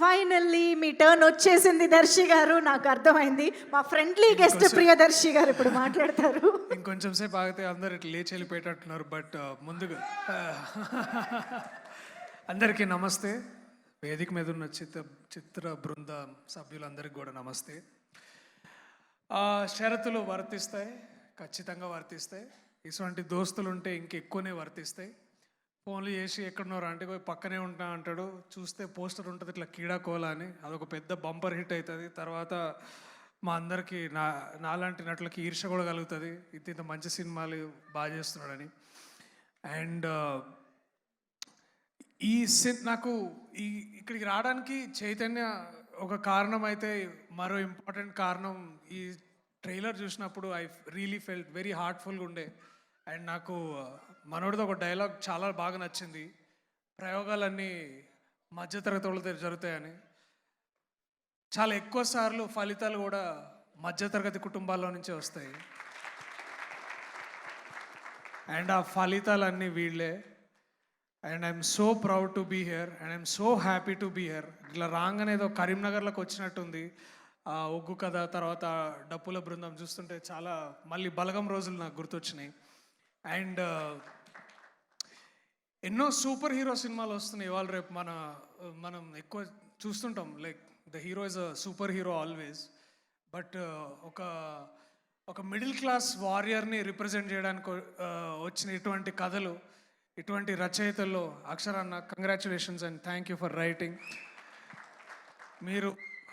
Finally మీ turn వచ్చేసింది దర్శి గారు. నాకు అర్థమైంది. మా ఫ్రెండ్లీ గెస్ట్ ప్రియదర్శి గారు ఇప్పుడు మాట్లాడతారు. ఇంకొంచెం సేపు ఆగితే అందరు ఇట్లా లేచి వెళ్ళిపోయేటట్టున్నారు బట్ ముందుగా అందరికీ నమస్తే. వేదిక మీద ఉన్న చిత్ర చిత్ర బృంద సభ్యులందరికీ కూడా నమస్తే. షరతులు వర్తిస్తాయి ఖచ్చితంగా వర్తిస్తాయి. ఇటువంటి దోస్తులు ఉంటే ఇంకెక్కువనే వర్తిస్తాయి. ఫోన్లు చేసి ఎక్కడున్నారు అంటే పోయి పక్కనే ఉంటా అంటాడు. చూస్తే పోస్టర్ ఉంటుంది ఇట్లా కీడాకోలా అని. అదొక పెద్ద బంపర్ హిట్ అవుతుంది తర్వాత మా అందరికీ నా నాలాంటి నటులకి ఈర్ష కూడా కలుగుతుంది. ఇంత ఇంత మంచి సినిమాలు బాగా చేస్తున్నాడని. అండ్ ఈ సిన్ నాకు ఈ ఇక్కడికి రావడానికి చైతన్య ఒక కారణం అయితే మరో ఇంపార్టెంట్ కారణం ఈ ట్రైలర్ చూసినప్పుడు ఐ రియలీ ఫెల్ట్ వెరీ హార్ట్ఫుల్గా ఉండే. అండ్ నాకు మనోడితో ఒక డైలాగ్ చాలా బాగా నచ్చింది. ప్రయోగాలన్నీ మధ్యతరగతి వాళ్ళతో జరుగుతాయని. చాలా ఎక్కువ సార్లు ఫలితాలు కూడా మధ్యతరగతి కుటుంబాల్లో నుంచే వస్తాయి. అండ్ ఆ ఫలితాలన్నీ వీళ్ళే. And I'm so proud to be here and I'm so happy to be here. ఇట్లా రాగానే ఏదో కరీంనగర్లోకి వచ్చినట్టుంది. ఆ ఒగ్గు కథ తర్వాత డప్పుల బృందం చూస్తుంటే చాలా మళ్ళీ బలగం రోజులు నాకు గుర్తొచ్చినాయి. అండ్ ఎన్నో సూపర్ హీరో సినిమాలు వస్తున్నాయి. ఇవాళ రేపు మన మనం ఎక్కువ చూస్తుంటాం. Like the hero is a super hero always. But ఒక ఒక మిడిల్ క్లాస్ వారియర్ని రిప్రజెంట్ చేయడానికి వచ్చిన ఇటువంటి కథలు ఇటువంటి రచయితల్లో అక్షరాన్న congratulations and thank you for writing. మీరు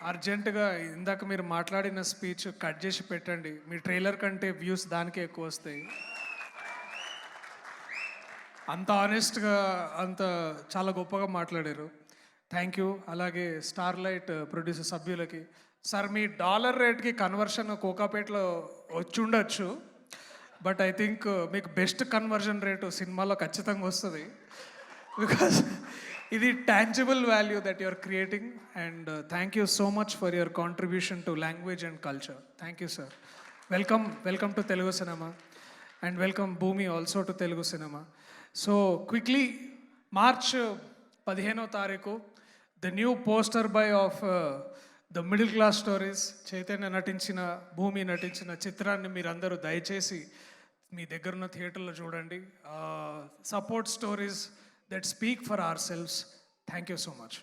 అర్జెంటుగా ఇందాక మీరు మాట్లాడిన స్పీచ్ కట్ చేసి పెట్టండి. మీ ట్రైలర్ కంటే వ్యూస్ దానికే ఎక్కువ వస్తాయి. అంత ఆనెస్ట్గా అంత చాలా గొప్పగా మాట్లాడారు. థ్యాంక్ యూ అలాగే స్టార్ లైట్ ప్రొడ్యూసర్ సభ్యులకి. సార్ మీ డాలర్ రేట్కి కన్వర్షన్ కోకాపేటలో వచ్చి ఉండొచ్చు బట్ ఐ థింక్ మీకు బెస్ట్ కన్వర్జన్ రేటు సినిమాలో ఖచ్చితంగా వస్తుంది. బికాస్ ఇది tangible value that you're creating and thank you so much for your contribution to language and culture thank you sir welcome welcome to Telugu cinema and welcome Bhumi also to Telugu cinema so quickly March పదిహేనో తారీఖు the new poster by of the middle class stories Chaitanya నటించిన భూమి నటించిన చిత్రాన్ని మీరందరూ దయచేసి మీ దగ్గరున్న థియేటర్లో చూడండి. Support stories that speak for ourselves thank you so much